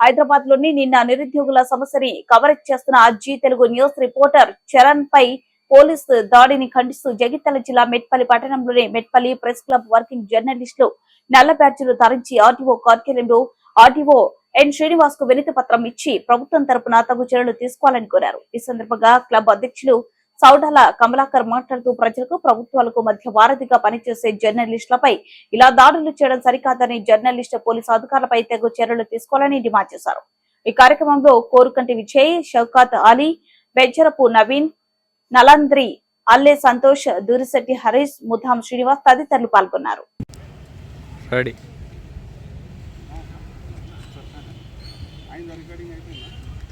హైదరాబాద్లోని నిన్న నిరుద్యోగుల సమస్యని కవరేజ్ చేస్తున్న Zee Telugu news reporter Charan పై పోలీసు దాడిని ఖండిస్తూ జగిత్యాల జిల్లా మెట్పల్లి పట్టణంలోని మెట్పల్లి ప్రెస్ క్లబ్ వర్కింగ్ జర్నలిస్టులు నల్ల బ్యాడ్జీలు ధరించి ఆర్టీఓ కార్యాలయంలో ఆర్టీఓ ఎన్ శ్రీనివాస్కు వినతి పత్రం ఇచ్చి ప్రభుత్వం తరపున తగు చర్యలు తీసుకోవాలని కోరారు. ఈ సందర్భంగా క్లబ్ అధ్యక్షులు సౌడాల కమలాకర్ మాట్లాడుతూ ప్రజలకు ప్రభుత్వాలకు మధ్య వారధిగా పనిచేసే జర్నలిస్టులపై ఇలా దాడులు చేయడం సరికాదని జర్నలిస్టు పోలీసు అధికారులపై తగు చర్యలు తీసుకోవాలని డిమాండ్ చేశారు ఈ కార్యక్రమంలో కోరుకంటి విజయ్ షౌకాత్ అలీ బెజ్జరపు నవీన్ నలంద్రి అల్లే సంతోష్ దూరిశెట్టి హరీష్ ముధాం శ్రీనివాస్ తదితరులు పాల్గొన్నారు రెడీ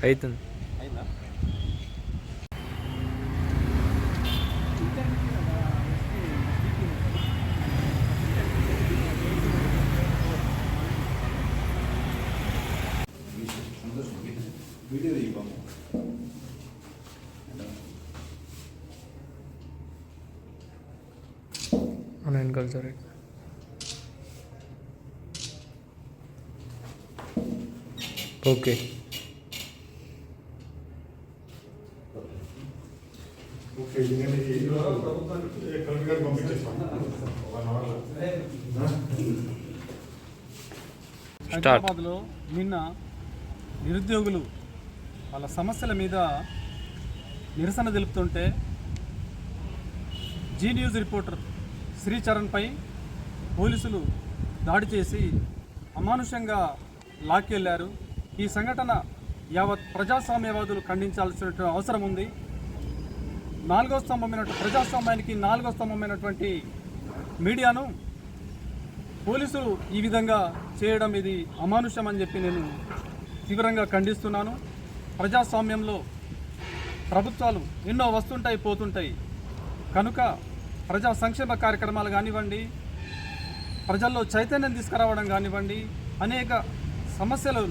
అవుతుంది వీడియో ఇవ్వము మన వెనకాల సరే ఓకే ఓకే నేను కలెక్టర్ గారికి పంపించేస్తాను వన్ అవర్లో హైదరాబాద్లో నిన్న నిరుద్యోగులు వాళ్ళ సమస్యల మీద నిరసన తెలుపుతుంటే జీ న్యూస్ రిపోర్టర్ శ్రీచరణ్పై పోలీసులు దాడి చేసి అమానుషంగా లాక్కెళ్ళారు. ఈ సంఘటన యావత్ ప్రజాస్వామ్యవాదులు ఖండించాల్సిన అవసరం ఉంది. నాలుగో స్తంభమైన ప్రజాస్వామ్యానికి నాలుగో స్తంభమైనటువంటి మీడియాను పోలీసులు ఈ విధంగా చేయడం ఇది అమానుషం అని చెప్పి నేను తీవ్రంగా ఖండిస్తున్నాను. ప్రజాస్వామ్యంలో ప్రభుత్వాలు ఎన్నో వస్తుంటాయి పోతుంటాయి. కనుక ప్రజా సంక్షేమ కార్యక్రమాలు కానివ్వండి ప్రజల్లో చైతన్యం తీసుకురావడం కానివ్వండి అనేక సమస్యలు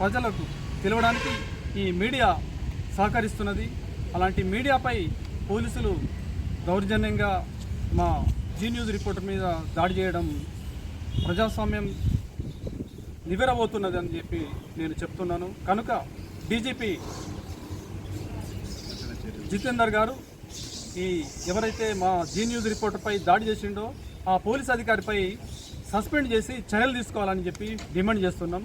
ప్రజలకు తెలియడానికి ఈ మీడియా సహకరిస్తున్నది. అలాంటి మీడియాపై పోలీసులు దౌర్జన్యంగా మా జీ న్యూస్ రిపోర్టర్ మీద దాడి చేయడం ప్రజాస్వామ్యం నివెరబోతున్నది అని చెప్పి నేను చెప్తున్నాను. కనుక డీజీపీ జితేందర్ గారు ఈ ఎవరైతే మా జీ న్యూస్ రిపోర్టర్పై దాడి చేసిండో ఆ పోలీస్ అధికారిపై సస్పెండ్ చేసి చర్యలు తీసుకోవాలని చెప్పి డిమాండ్ చేస్తున్నాం.